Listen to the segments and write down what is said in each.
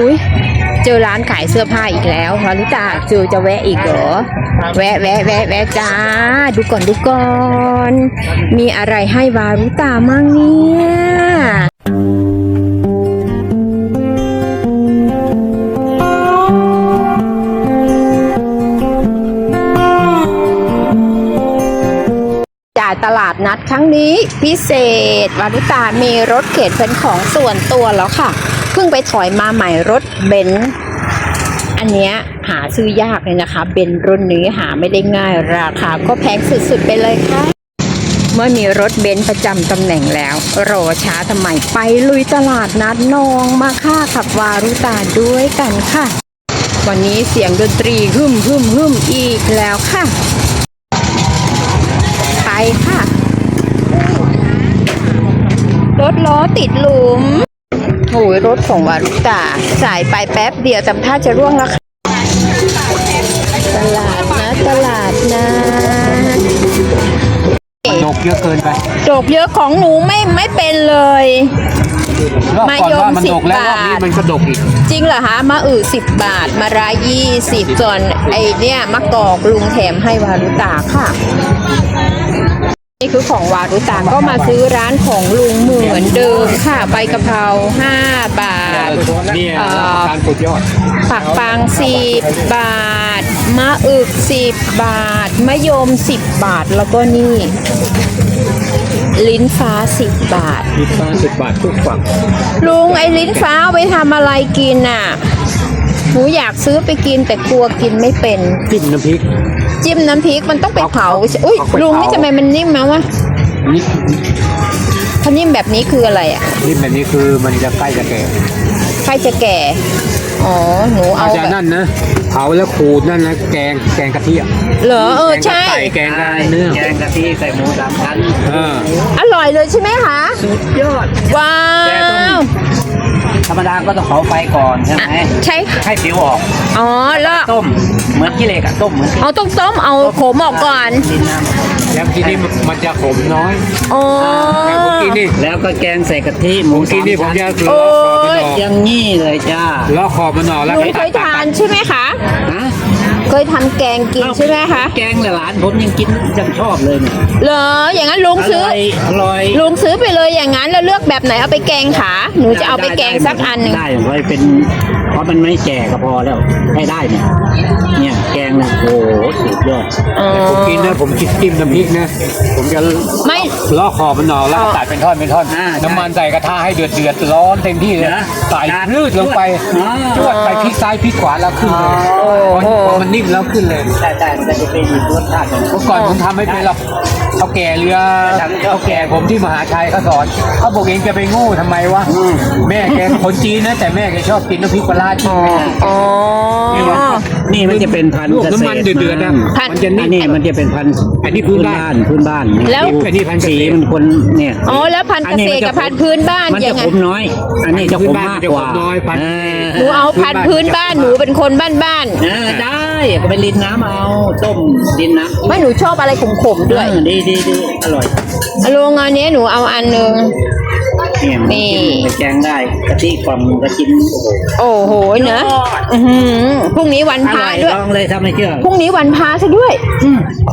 อุ้ยเจอร้านขายเสื้อผ้าอีกแล้ววารุตาเจอจะแวะอีกเหรอ แวะแวะแวะแวะจ้า ดูก่อนดูก่อน มีอะไรให้วารุตามั่งเนี่ยากตลาดนัดครั้งนี้พิเศษวารุตามีรถเข็นเป็นของส่วนตัวแล้วค่ะ เพิ่งไปถอยมาใหม่รถเบนซ์อันเนี้ยหาซื้อยากเลยนะคะ เบนซ์รุ่นนี้หาไม่ได้ง่ายราคาก็แพงสุดๆไปเลยค่ะ เมื่อมีรถเบนซ์ประจำตำแหน่งแล้ว รอช้าทำไมไปลุยตลาดนัดนองมาค่าขับวารุตาด้วยกันค่ะ วันนี้เสียงดนตรีหึมหึมหึมอีกแล้วค่ะ ค่ะรถล้อติดหลุมโอ้ยรถของวารุตาสายไปแป๊บเดียวจำท่าจะร่วงแล้วค่ะตลาดนะ ตลาดนะดกเยอะเกินไปโจกเยอะของหนูไม่ไม่เป็นเลยรอบก่อนว่ามันมายมดกแล้วรอบนี้10มันก็ดกอีก จริงเหรอคะมะอือสิบบาท มะระยี่สิบส่วนไอเนี่ยมะกอกลุงแถมให้วารุตาค่ะ นี่คือของวารุตาก็มาซื้อร้านของลุงเหมือนเดิมค่ะใบกะเพราห้าบาทนี่เอ่อการปลูกยอดผักปังสิบบาท มะอึกสิบบาท มะยมสิบบาทแล้วก็นี่ ลิ้นฟ้าสิบบาทมีฟ้าสิบบาททุกฝั่งลุงไอ้ลิ้นฟ้าเอาไปทำอะไรกินอะหนูอยากซื้อไปกินแต่กลัวกินไม่เป็นจิ้มน้ำพริก จิ้มน้ำพริกมันต้องไปเผาอุ้ยเอาไปเผาลุงนี่ทำไมมันนิ่มมาวะนี่ถ้านิ่มแบบนี้คืออะไรอะนี่แบบนี้คือมันจะใกล้จะแก่ใครจะแก่ อ๋อหนูอาเอาจจะแบบนั่นนะเผาแล้วขูดนั่นนะแกงแกงกะทิอะเหรอเออแกงใช่กะไก่แกงกะเนื้อแกงกะทิใส่หมูสามชั้นเอออร่อยเลยใช่ไหมคะสุดยอดว้าว ธรรมดาก็ต้องเผาไฟก่อนใช่ไหมใช่ค่ะให้ผิวออก อ๋อแล้วต้มเหมือนขี้เหล็กอะต้มเหมือนขี้เอาต้องต้มเอาโขมออกก่อนดินน้ำแล้วทีนี้มันจะขมน้อยอ๋อแต่ผมกินนี่แล้วก็แกงใส่กะทิหมูผมกินนี่ผมจะสาเลาะขอบมันออกอย่างนี้เลยจ้าเลาะขอบมันออกแล้วลุงเคยทานใช่ไหมคะฮะ เคยทำแกงกินใช่ไหมคะแกงหลานผมยังกินยังชอบเลยเนี่ยเหรออย่างนั้นลุงอซื้อ ร่อยอร่อยลุงซื้อไปเลยอย่างนั้นแล้วเลือกแบบไหนเอาไปแกงขาหนูจะเอาไปแกงสักอันหนึ่งได้ไว้เป็นเพราะมันไม่แก่ก็พอแล้วให้ได้เนี่ยเนี่ยแกงนะโอ้โหสุดยอดอ๋อผมกินนะผมกินจิ้มน้ำพริกนะ ผมจะไม่เลาะขอบมันออกแล้วก็ตัดเป็นท่อนเป็นท่อน อ่าใช่น้ำมันใส่กระทะให้เดือดเดือดร้อนเต็มที่เลยนะใส่พืดลงไปอ่า จวดไปพลิกซ้ายพลิกขวาแล้วขึ้นเลยโอ้โหพอมันนิ่มแล้วขึ้นเลย แต่แต่มันจะเป็นอีกรสชาติหนึ่งเมื่อก่อนผมทำไม่เป็นหรอก เขาแก่เรือเขาแก่ผมที่มหาชัยเขาสอนเขาบอกเองจะไปโงูทำไมวะแม่แกคนจีนนะแต่แม่แกชอบกินน้ำพริกปลาร้าจีนอ๋อนี่มันจะเป็นพันธุ์ลวกเกษน้ำมันตรเดือดๆนะพันมันจะอันิ่นมนี้มันจะเป็นพันธุ์อันนี้พื้นบ้านพื้นบ้านแล้วอันนี้พันธุ์เกษสีตรมันคนเนี่ยอ๋อแล้วพันธุ์เกษตรกับพันธุ์พื้นบ้านมันยัจะงไงขมน้อย อันนี้จะขมมากกว่าจะขมน้อยพันธุ์หนูเอาพันธุ์พื้นบ้านหนูเป็นคนบ้านบ้านเออได้ ก็ไปรินน้ำเอาต้มรินน้ำๆไม่หนูชอบอะไรขมๆด้วยเออดีดีดีอร่อยลุงอันนี้หนูเอาอันหนึ่งเนี่ยนี่ไปแกงได้กะทิกล่อมก็กินโอ้โหโอ้โหเนอะอื้อหือพรุ่งนี้วันอพระร่อยด้วย ลองเลยถ้าไม่เชื่อพรุ่งนี้วันพระซะด้วย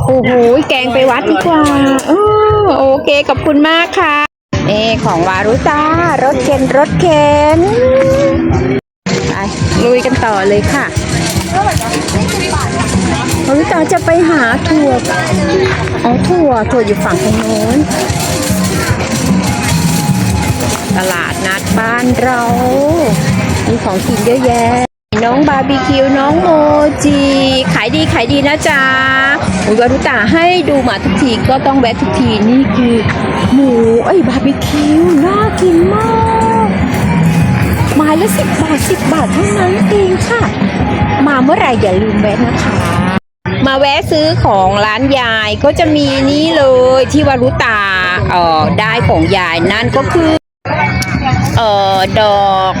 โอ้โห แกงไปวัดดีกว่าเออโอเค ขอบคุณมากค่ะ นี่ของวารุตารถเข็นรถเข็นไปลุยกันต่อเลยค่ะ วารุตาจะไปหาถั่วอ๋อถั่วถั่วอยู่ฝั่งทางโน้น ตลาดนัดบ้านเรา มีของกินเยอะแยะ น้องบาร์บีคิวน้องโมจิ ขายดีขายดีนะจ๊ะอุยวารุตาให้ดูมาทุกทีก็ต้องแวะทุกทีนี่คือ หมูไอ้ยบาร์บีคิวน่ากินมากไม้ละสิบบาทสิบบาทเท่านั้นเองค่ะ มาเมื่อไหร่อย่าลืมแวะนะคะ มาแวะซื้อของร้านยายก็จะมีนี่เลยที่วารุตาเอ่อได้ของยายนั่นก็คือเอ่อดอก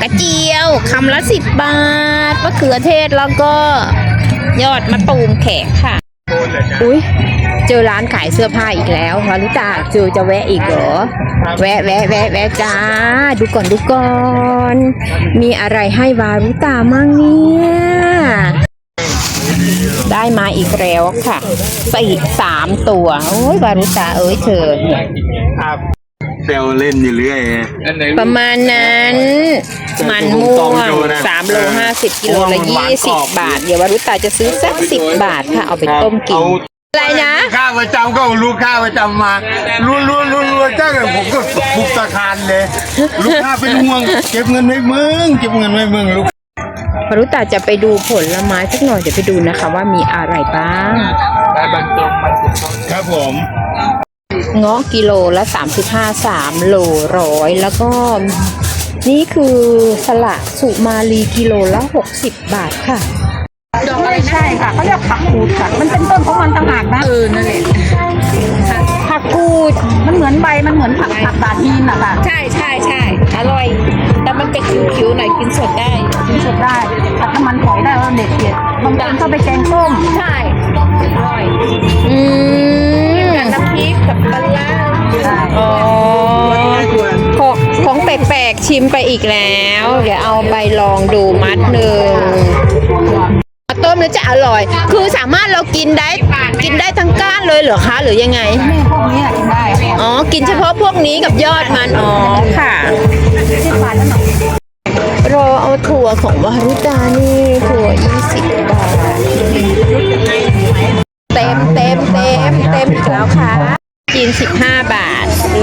กระเจียวคำละสิบบาทมะเขือเทศแล้วก็ยอดมะตูมแขกค่ะ อุ้ยเจอร้านขายเสื้อผ้าอีกแล้ววารุตาเจอจะแวะอีกเหรอ แวะแวะแวะแวะจ้า ดูก่อนดูก่อน มีอะไรให้วารุตามั่งเนี่ย ได้มาอีกแล้วค่ะสี่สามตัว โอ้ยวารุตาเอ้ยเธอเนี่ยเซลเล่นอยู่เรื่อยประมาณนั้นมันม่วงสามโลห้าสิบกิโลละยี่สิบบาท เดี๋ยววารุตาจะซื้อสักสิบบาทค่ะ เอาไปต้มกินอะไรนะค่าประจำก็ลูกค้าประจำมารัวรัวรัวรัวจ้างเลยผมก็บุกตะคารเลย ลูกค้าเป็นห่วง เก็บเงินไว้มึง เก็บเงินไว้มึงลูก วารุตาจะไปดูผลไม้สักหน่อยเดี๋ยวไปดูนะคะว่ามีอะไรบ้างครับผมเงาะกิโลละ35 3โลร้อยแล้วก็นี่คือสละสุมาลีกิโลละ 60 บาทค่ะไม่ใช่ค่ะเขาเรียกผักกูดค่ะ มันเป็นต้นของมันต่างหากนะเออนั่นแหละผักกูดมันเหมือนใบมันเหมือนผักผักบาดฮีนอะค่ะ ใช่ใช่ใช่ ลองดูมัดหนึ่งต้มแล้วจะอร่อย คือสามารถเรากินได้กินได้ทั้งก้านเลยเหรอคะหรือยังไงแม่พวกนี้กินได้อ๋อกินเฉพาะพวกนี้กับยอดมันอ๋อค่ะสิบบาทแล้วหน่อยรอเอาถั่วของวารุตานี่ถั่ว20บาทเต็มเต็มเต็มเต็มแล้วค่ะจีน15บาท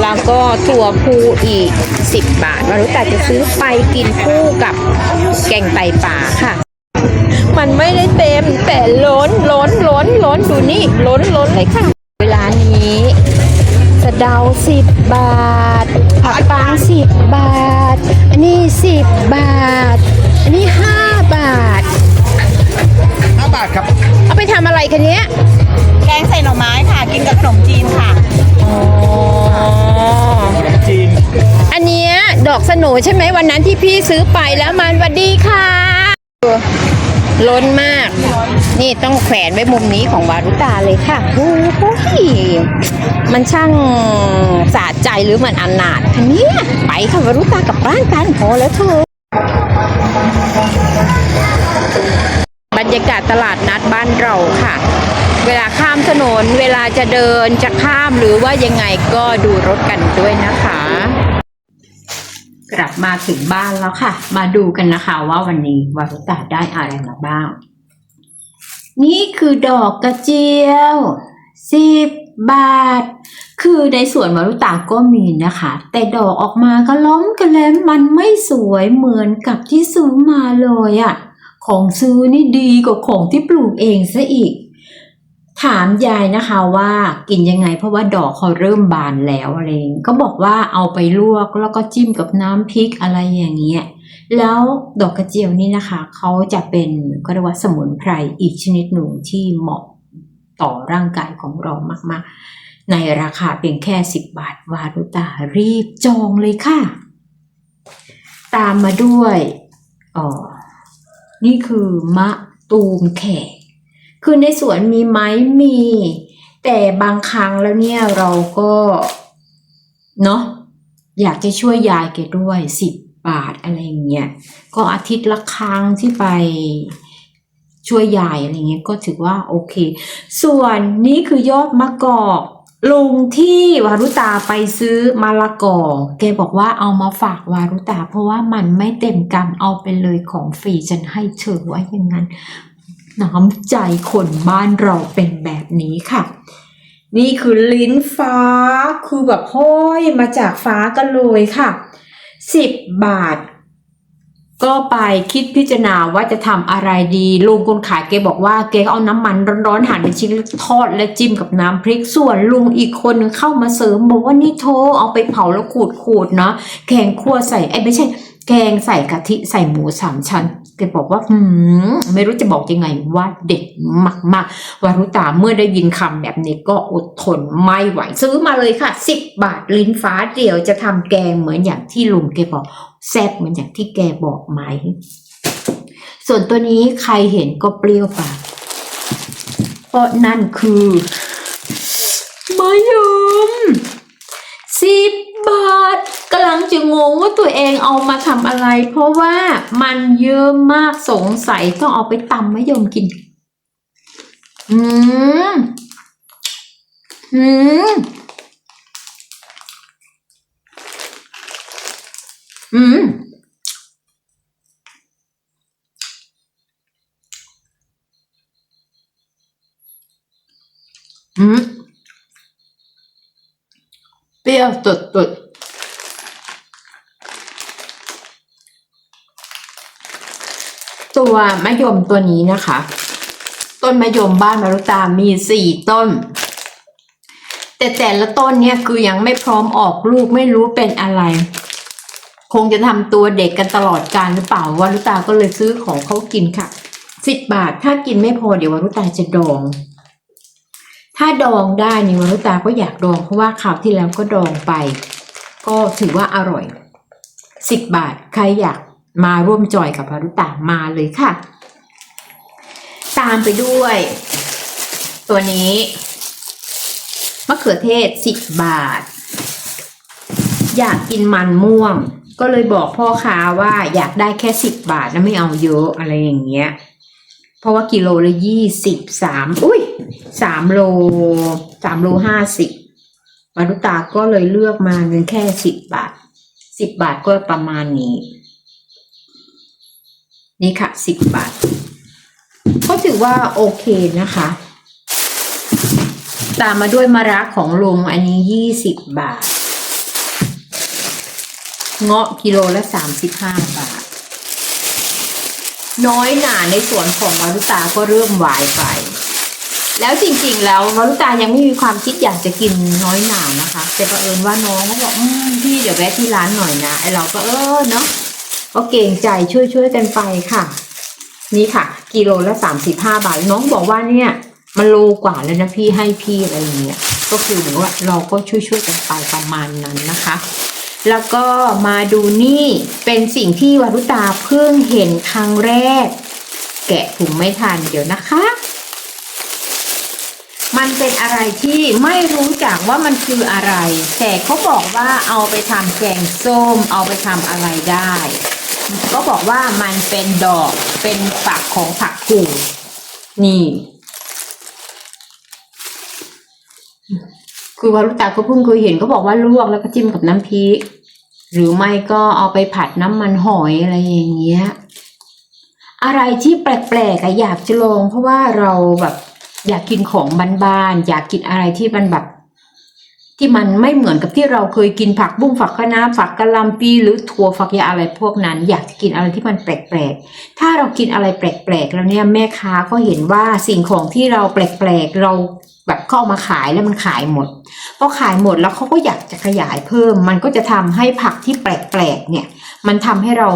แล้วก็ถั่วพูอีก 10 บาทวารุตาจะซื้อไปกินคู่กับแกงไตป่าค่ะ มันไม่ได้เต็มแต่ล้นล้นล้นล้นดูนี่ล้นล้นเลยค่ะ เวลานี้สะเดาสิบบาท ผักปางสิบบาท อันนี้สิบบาท อันนี้ห้าบาท ห้าบาทครับ เอาไปทำอะไรกันเนี้ยแกงใส่หน่อไม้ค่ะ กินกับขนมจีนค่ะ อ๋อ หนูใช่ไหมวันนั้นที่พี่ซื้อไปแล้วมันวัดดีค่ะ ล้นมาก นี่ต้องแขวนไว้มุมนี้ของวารุตาเลยค่ะโอ้โหมันช่างสะใจหรือมันอนาถคะเนี่ยไปค่ะวารุตากลับบ้านกันพอแล้วเธอบรรยากาศตลาดนัดบ้านเราค่ะ เวลาข้ามถนนเวลาจะเดินจะข้ามหรือว่ายังไงก็ดูรถกันด้วยนะคะ กลับมาถึงบ้านแล้วค่ะ มาดูกันนะคะว่าวันนี้วารุตาได้อะไรมาบ้าง นี่คือดอกกระเจียวสิบบาท คือในสวนวารุตาก็มีนะคะ แต่ดอกออกมาก็ล้มกระแลมมันไม่สวยเหมือนกับที่ซื้อมาเลยอะของซื้อนี่ดีกว่าของที่ปลูกเองซะอีก ถามยายนะคะว่ากินยังไงเพราะว่าดอกเขาเริ่มบานแล้วอะไรอย่างงี้ก็บอกว่าเอาไปลวกแล้วก็จิ้มกับน้ำพริกอะไรอย่างเงี้ยแล้วดอกกระเจียวนี่นะคะเขาจะเป็นก็เรียกว่าสมุนไพรอีกชนิดหนึ่งที่เหมาะต่อร่างกายของเรามากๆ ในราคาเพียงแค่ 10 บาทวารุตารีบจองเลยค่ะ ตามมาด้วยอ๋อนี่คือมะตูมแขก คือในสวนมีไหมมี แต่บางครั้งแล้วเนี่ยเราก็เนาะอยากจะช่วยยายแกด้วยสิบบาทอะไรเงี้ยก็อาทิตย์ละครั้งที่ไปช่วยยายอะไรเงี้ยก็ถือว่าโอเค ส่วนนี้คือยอดมะกอกลุงที่วารุตาไปซื้อมะละกอแกบอกว่าเอามาฝากวารุตา เพราะว่ามันไม่เต็มกำเอาไปเลยของฟรีฉันให้เธอไว้อย่างนั้น น้ำใจคนบ้านเราเป็นแบบนี้ค่ะ นี่คือลิ้นฟ้า คือแบบห้อยมาจากฟ้ากันเลยค่ะสิบบาท ก็ไปคิดพิจารณาว่าจะทำอะไรดีลุงคนขายแกบอกว่าแกเอาน้ำมันร้อนๆหั่นเป็นชิ้นทอดและจิ้มกับน้ำพริกส่วนลุงอีกคนนึงเข้ามาเสริมบอกว่านี่โทเอาไปเผาแล้วขูดๆเนาะแกงคั่วใส่ไอ้ไม่ใช่ แกงใส่กะทิใส่หมูสามชั้น แกบอกว่าหืมไม่รู้จะบอกยังไงว่าเด็ดมากๆวารุตาเมื่อได้ยินคำแบบนี้ก็อดทนไม่ไหว ซื้อมาเลยค่ะสิบบาทลิ้นฟ้าเดียวจะทำแกงเหมือนอย่างที่ลุงแกบอกแซ่บเหมือนอย่างที่แกบอกไหม ส่วนตัวนี้ใครเห็นก็เปรี้ยวปากเพราะนั่นคือยม สิบบาทกำลังจะงงว่าตัวเองเอามาทำอะไร เพราะว่ามันเยอะมากสงสัยต้องเอาไปตำมะยมกิน อืม อืม อืม อืม เปรี้ยวตุดตุดตัว มะยมตัวนี้นะคะ ต้นมะยมบ้านมารุตามีสี่ต้น แต่แต่ละต้นเนี่ยคือยังไม่พร้อมออกลูกไม่รู้เป็นอะไร คงจะทำตัวเด็กกันตลอดการหรือเปล่าวารุตาก็เลยซื้อของเขากินค่ะสิบบาทถ้ากินไม่พอเดี๋ยววารุตาจะดอง ถ้าดองได้นี่วารุตาก็อยากดอง เพราะว่าคราวที่แล้วก็ดองไป ก็ถือว่าอร่อยสิบบาทใครอยาก มาร่วมจอยกับวารุตามาเลยค่ะ ตามไปด้วย ตัวนี้มะเขือเทศสิบบาท อยากกินมันม่วง ก็เลยบอกพ่อค้าว่าอยากได้แค่สิบบาทนะไม่เอาเยอะอะไรอย่างเงี้ย เพราะว่ากิโลละยี่สิบสามอุ้ยสามโลสามโลห้าสิบมารุตาก็เลยเลือกมาเงินแค่สิบบาทสิบบาทก็ประมาณนี้ นี่ค่ะสิบบาท ก็ถือว่าโอเคนะคะ ตามมาด้วยมะระของลุงอันนี้ยี่สิบบาท เงาะกิโลละสามสิบห้าบาท น้อยหนาในสวนของมารุตาก็เริ่มวายไป แล้วจริงๆแล้วมารุตายังไม่มีความคิดอยากจะกินน้อยหนานะคะแต่ประเอิญว่าน้องเขาบอกพี่เดี๋ยวแวะที่ร้านหน่อยนะไอเราก็เออเนาะ ก็เกรงใจช่วยๆกันไปค่ะ นี่ค่ะ กิโลละสามสิบห้าบาท น้องบอกว่าเนี่ย มันโลกว่าแล้วนะพี่ให้พี่อะไรอย่างเงี้ยก็คือเหมือนว่าเราก็ช่วยๆกันไปประมาณนั้นนะคะ แล้วก็มาดูนี่เป็นสิ่งที่วารุตาเพิ่งเห็นครั้งแรก แกะถุงไม่ทันเดี๋ยวนะคะมันเป็นอะไรที่ไม่รู้จักว่ามันคืออะไร แต่เขาบอกว่าเอาไปทำแกงส้ม เอาไปทำอะไรได้ ก็บอกว่ามันเป็นดอกเป็นฝักของผักกูดนี่ คือวารุตาก็เพิ่งเคยเห็นก็บอกว่าลวกแล้วก็จิ้มกับน้ำพริก หรือไม่ก็เอาไปผัดน้ำมันหอยอะไรอย่างเงี้ย อะไรที่แปลกๆอะอยากจะลองเพราะว่าเราแบบอยากกินของบ้านๆอยากกินอะไรที่มันแบบ ที่มันไม่เหมือนกับที่เราเคยกินผักบุ้งฝักคะน้าฝักกะหล่ำปีหรือถั่วฝักยาอะไรพวกนั้น อยากกินอะไรที่มันแปลกๆ ถ้าเรากินอะไรแปลกๆ แล้วเนี่ยแม่ค้าก็เห็นว่าสิ่งของที่เราแปลกๆ เราแบบเขาเอามาขายแล้วมันขายหมดพอขายหมดแล้วเขาก็อยากจะขยายเพิ่ม มันก็จะทำให้ผักที่แปลกๆเนี่ย มันทำให้เรา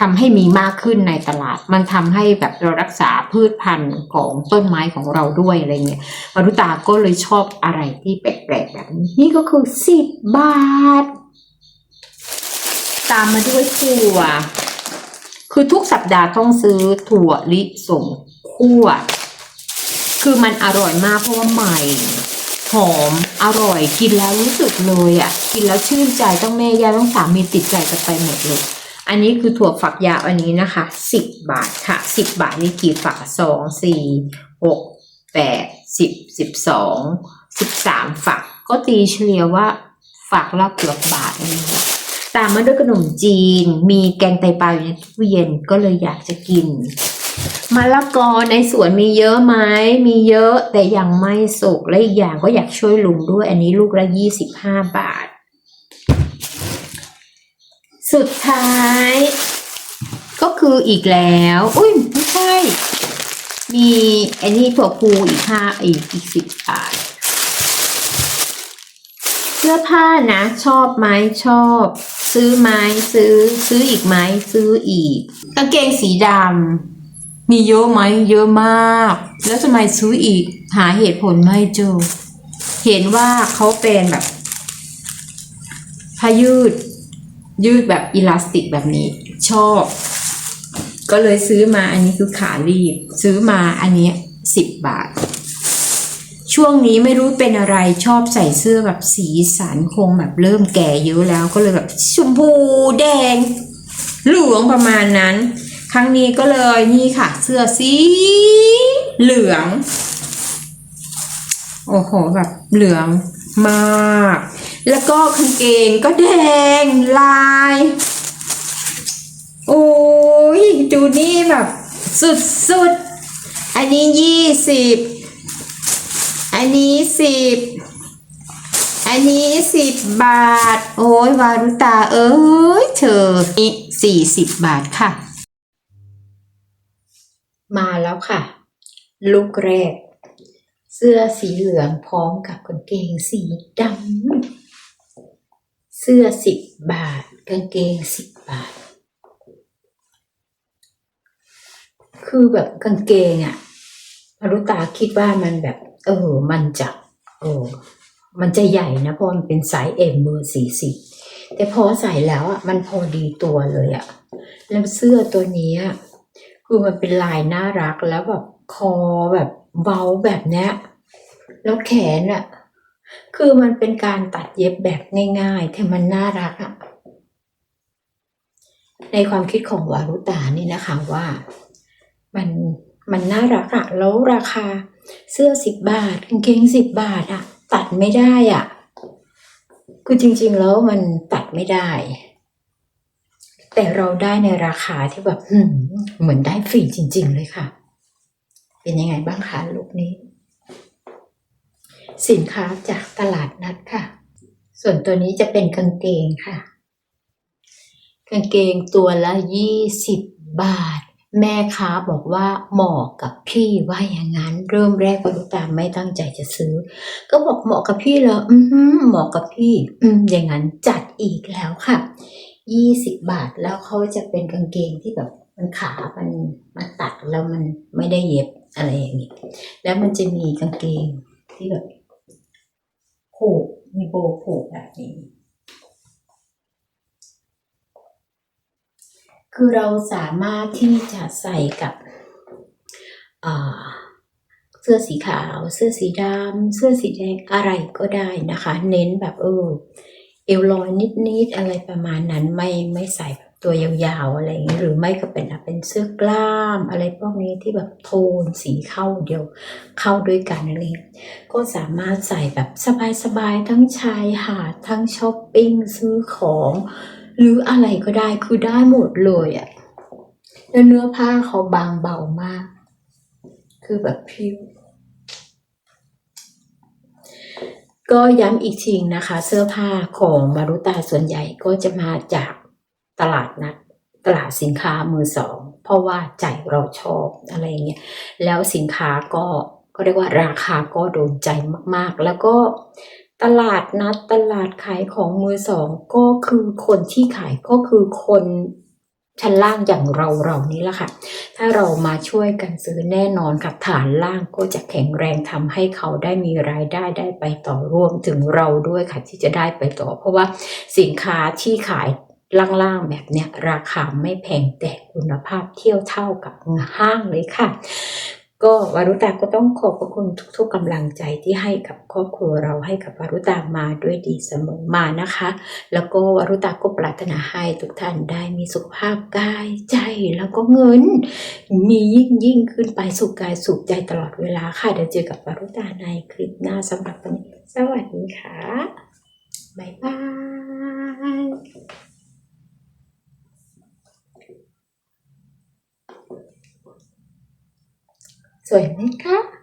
ทำให้มีมากขึ้นในตลาด มันทำให้แบบเรารักษาพืชพันธุ์ของต้นไม้ของเราด้วยอะไรเงี้ยมารุตาก็เลยชอบอะไรที่แปลกๆแบบนี้นี่ก็คือสิบบาท ตามมาด้วยถั่ว คือทุกสัปดาห์ต้องซื้อถั่วลิสงคั่ว คือมันอร่อยมากเพราะว่าใหม่ หอมอร่อยกินแล้วรู้สึกเลยอะ กินแล้วชื่นใจต้องแม่ย่าต้องสามีติดใจกันไปหมดเลย อันนี้คือถั่วฝักยาวอันนี้นะคะสิบบาทค่ะสิบบาทนี่กี่ฝักสองสี่หกแปดสิบสิบสองสิบสามฝัก ก็ตีเฉลี่ยว่าฝักละเกือบบาทนี่ค่ะตามมาด้วยขนมจีน มีแกงไตปลาอยู่ในตู้เย็นก็เลยอยากจะกิน มะละกอในสวนมีเยอะไหมมีเยอะแต่ยังไม่สุกและอีกอย่างก็อยากช่วยลุงด้วย อันนี้ลูกละยี่สิบห้าบาท สุดท้าย ก็คืออีกแล้ว อุ้ยไม่ใช่ มีอันนี้ถั่วพูอีกห้าอีกอีกสิบบาท เสื้อผ้านะ ชอบไหมชอบ ซื้อไหมซื้อ ซื้ออีกไหมซื้ออีก กางเกงสีดำ มีเยอะไหมเยอะมาก แล้วทำไมซื้ออีก หาเหตุผลไม่เจอ เห็นว่าเขาเป็นแบบผ้ายืด ยืดแบบอิลาสติกแบบนี้ ชอบ ก็เลยซื้อมาอันนี้คือขารีบ ซื้อมาอันนี้สิบบาทชช่วงนี้ไม่รู้เป็นอะไรชอบใส่เสื้อแบบสีสันคงแบบเริ่มแก่เยอะแล้วก็เลยแบบชมพูแดง เหลืองประมาณนั้น ครั้งนี้ก็เลยนี่ค่ะ เสื้อสีเหลือง โอ้โหแบบเหลืองมาก แล้วก็กางเกงก็แดงลาย โอ้ยดูนี่แบบสุดๆ อันนี้ยี่สิบ อันนี้สิบอันนี้สิบบาท โอ้ยวารุตาเอ้ยเธอนี่สี่สิบบาทค่ะ มาแล้วค่ะ ลูกแรก เสื้อสีเหลืองพร้อมกับกางเกงสีดำเสื้อสิบบาท กางเกงสิบบาท คือแบบกางเกงอะมารุตาคิดว่ามันแบบ เออ มันจะเออมันจะใหญ่นะเพราะมันเป็นไซส์เอ็มเบอร์สี่สิบแต่พอใส่แล้วอะมันพอดีตัวเลยอะ แล้วเสื้อตัวนี้อะ คือมันเป็นลายน่ารักแล้วแบบคอแบบเบาแบบเนี้ยแล้วแขนอะคือมันเป็นการตัดเย็บแบบง่ายๆแต่มันน่ารักอะในความคิดของวารุตานี่นะคะว่ามันมันน่ารักอะแล้วราคาเสื้อสิบบาทกางเกงสิบบาทอะตัดไม่ได้อะคือจริงๆแล้วมันตัดไม่ได้ แต่เราได้ในราคาที่แบบเหมือนได้ฟรีจริง ๆ เลยค่ะ เป็นยังไงบ้างคะลูกนี้ สินค้าจากตลาดนัดค่ะ ส่วนตัวนี้จะเป็นกางเกงค่ะ กางเกงตัวละยี่สิบบาท แม่ค้าบอกว่าเหมาะกับพี่ว่าอย่างนั้น เริ่มแรกก็รู้ตามไม่ตั้งใจจะซื้อ ก็บอกเหมาะกับพี่เหรออืเหมาะกับพี่ อืมอย่างนั้นจัดอีกแล้วค่ะ ยี่สิบบาทแล้วเขาจะเป็นกางเกงที่แบบมันขา มันมันตัดแล้วมันไม่ได้เย็บอะไรอย่างนี้ แล้วมันจะมีกางเกงที่แบบผูกมีโบผูกแบบนี้ คือเราสามารถที่จะใส่กับเสื้อสีขาว เสื้อสีดำเสื้อสีแดงอะไรก็ได้นะคะ เน้นแบบเออ เอวลอยนิดๆอะไรประมาณนั้นไม่ไม่ใส่ตัวยาวๆอะไรอย่างนี้หรือไม่ก็เป็นเป็นเสื้อกล้าม อะไรพวกนี้ที่แบบโทนสีเข้าเดียวเข้าด้วยกันอะไรนี้ก็สามารถใส่แบบสบายๆทั้งชายหาดทั้งช้อปปิ้งซื้อของ หรืออะไรก็ได้คือได้หมดเลยอะ่ะแล้วเนื้อผ้าเขาบางเบามาก คือแบบพิว ก็ย้ำอีกทีนะคะ เสื้อผ้าของมารุตาส่วนใหญ่ก็จะมาจากตลาดนัดตลาดสินค้ามือสอง เพราะว่าใจเราชอบอะไรเงี้ยแล้วสินค้าก็ก็เรียกว่าราคาก็โดนใจมากๆ แล้วก็ตลาดนัดตลาดขายของมือสองก็คือคนที่ขายก็คือคน ชั้นล่างอย่างเราเรานี้แหละค่ะ ถ้าเรามาช่วยกันซื้อแน่นอนกับฐานล่างก็จะแข็งแรงทำให้เขาได้มีรายได้ได้ไปต่อรวมถึงเราด้วยค่ะที่จะได้ไปต่อ เพราะว่าสินค้าที่ขายล่างๆแบบเนี้ยราคาไม่แพงแต่คุณภาพเที่ยวเท่ากับห้างเลยค่ะ ก็วารุตาก็ต้องขอบพระคุณทุกๆกำลังใจที่ให้กับครอบครัวเราให้กับวารุตามาด้วยดีเสมอมานะคะ แล้วก็วารุตาก็ปรารถนาให้ทุกท่านได้มีสุขภาพกายใจแล้วก็เงิน มียิ่งยิ่งขึ้นไปสุขกายสุขใจตลอดเวลาค่ะเดี๋ยวเจอกับวารุตาในคลิปหน้าสำหรับวันนี้สวัสดีค่ะบ๊ายบาย สวยไหมคะ